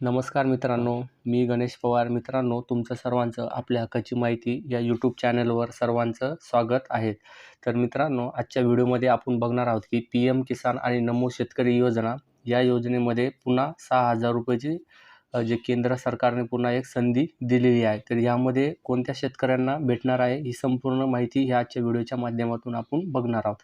नमस्कार मित्रांनो मी गणेश पवार. मित्रांनो तुमचं सर्वांचं आपल्या हक्काची माहिती या यूट्यूब चॅनलवर सर्वांचं स्वागत आहे. तर मित्रांनो आजच्या व्हिडिओमध्ये आपण बघणार आहोत की पी एम किसान आणि नमो शेतकरी योजना या योजनेमध्ये पुन्हा सहा हजार रुपयाची जे केंद्र सरकारने पुन्हा एक संधी दिलेली आहे. तर यामध्ये कोणत्या शेतकऱ्यांना भेटणार आहे ही संपूर्ण माहिती ह्या आजच्या व्हिडिओच्या माध्यमातून आपण बघणार आहोत.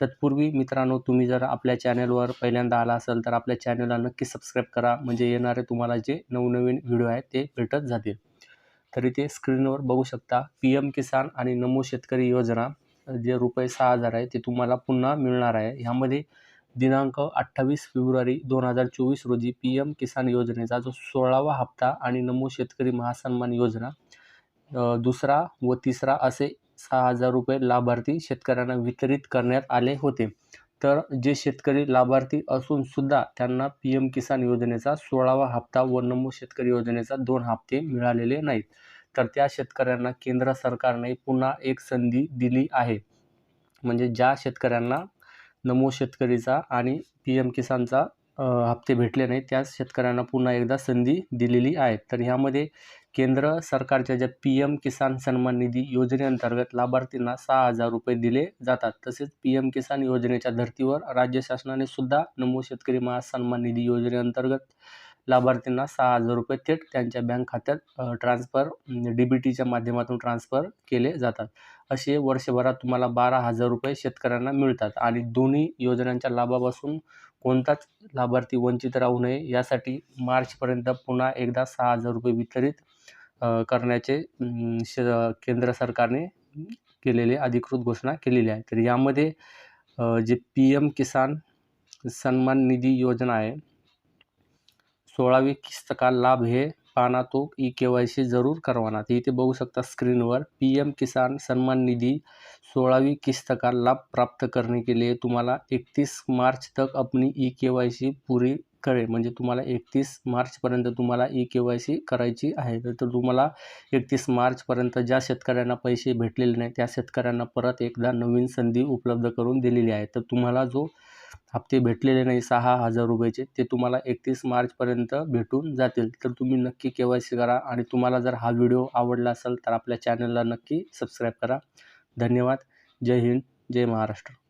तत्पूर्वी मित्रांनो तुम्ही जर आपल्या चॅनलवर पहिल्यांदा आला असाल तर आपल्या चॅनलला नक्की सबस्क्राईब करा. म्हणजे येणारे तुम्हाला जे नवनवीन व्हिडिओ आहेत ते भेटत जातील. तर इथे स्क्रीनवर बघू शकता पी एम किसान आणि नमो शेतकरी योजना जे रुपये सहा हजार आहे ते तुम्हाला पुन्हा मिळणार आहे. ह्यामध्ये दिनांक अठ्ठावीस फेब्रुवारी दोन हजार चोवीस रोजी पी एम किसान योजनेचा जो सोळावा हप्ता आणि नमो शेतकरी महासन्मान योजना दुसरा व तिसरा असे सहा हजार रुपये लाभार्थी शेतकऱ्यांना वितरित करण्यात आले होते. तर जे शेतकरी लाभार्थी असून सुद्धा त्यांना पी एम किसान योजनेचा सोळावा हप्ता व नमो शेतकरी योजनेचा दोन हप्ते मिळालेले नाहीत. तर त्या शेतकऱ्यांना केंद्र सरकारने पुन्हा एक संधी दिली आहे. म्हणजे ज्या शेतकऱ्यांना नमो शेतकरीचा आणि पी एम किसानचा हप्ते भेटले नाही त्या शेतकऱ्यांना पुन्हा एकदा संधी दिलेली आहे. तर ह्यामध्ये केंद्र सरकारच्या ज्या पी एम किसान सन्मान निधी योजनेअंतर्गत लाभार्थींना सहा हजार रुपये दिले जातात. तसेच पी एम किसान योजनेच्या धर्तीवर राज्य शासनाने सुद्धा नमो शेतकरी महासन्मान निधी योजनेअंतर्गत लाभार्थींना सहा हजार रुपये थेट त्यांच्या बँक खात्यात ट्रान्सफर डी बी टीच्या माध्यमातून ट्रान्सफर केले जातात. असे वर्षभरात तुम्हाला बारा हजार रुपये शेतकऱ्यांना मिळतात आणि दोन्ही योजनांच्या लाभापासून कोणताच लाभार्थी वंचित राहू नये यासाठी मार्चपर्यंत पुन्हा एकदा सहा हजार रुपये वितरित करण्याचे श केंद्र सरकारने केलेले अधिकृत घोषणा केलेली आहे. तर यामध्ये जे पी एम किसान सन्मान निधी योजना आहे सोळावी किस्त का लाभ हे पाना तो ई के वाय सी जरूर करवाना. तर इथे बघू शकता स्क्रीनवर पी एम किसान सन्मान निधी सोळावी किस्त का लाभ प्राप्त करने के लिए तुम्हाला एकतीस मार्च तक अपनी ई के वाय सी पूरी करेल. म्हणजे तुम्हाला एकतीस मार्चपर्यंत तुम्हाला ई के वाय सी करायची आहे. तर तुम्हाला एकतीस मार्चपर्यंत ज्या शेतकऱ्यांना पैसे भेटलेले नाही त्या शेतकऱ्यांना परत एकदा नवीन संधी उपलब्ध करून दिलेली आहे. तर तुम्हाला जो हप्ते भेटलेले नाही सहा हजार रुपयाचे. ते तुम्हाला एकतीस मार्चपर्यंत भेटून जातील. तर तुम्ही नक्की के वाय सी करा आणि तुम्हाला जर हा व्हिडिओ आवडला असेल तर आपल्या चॅनलला नक्की सबस्क्राईब करा. धन्यवाद. जय हिंद. जय महाराष्ट्र.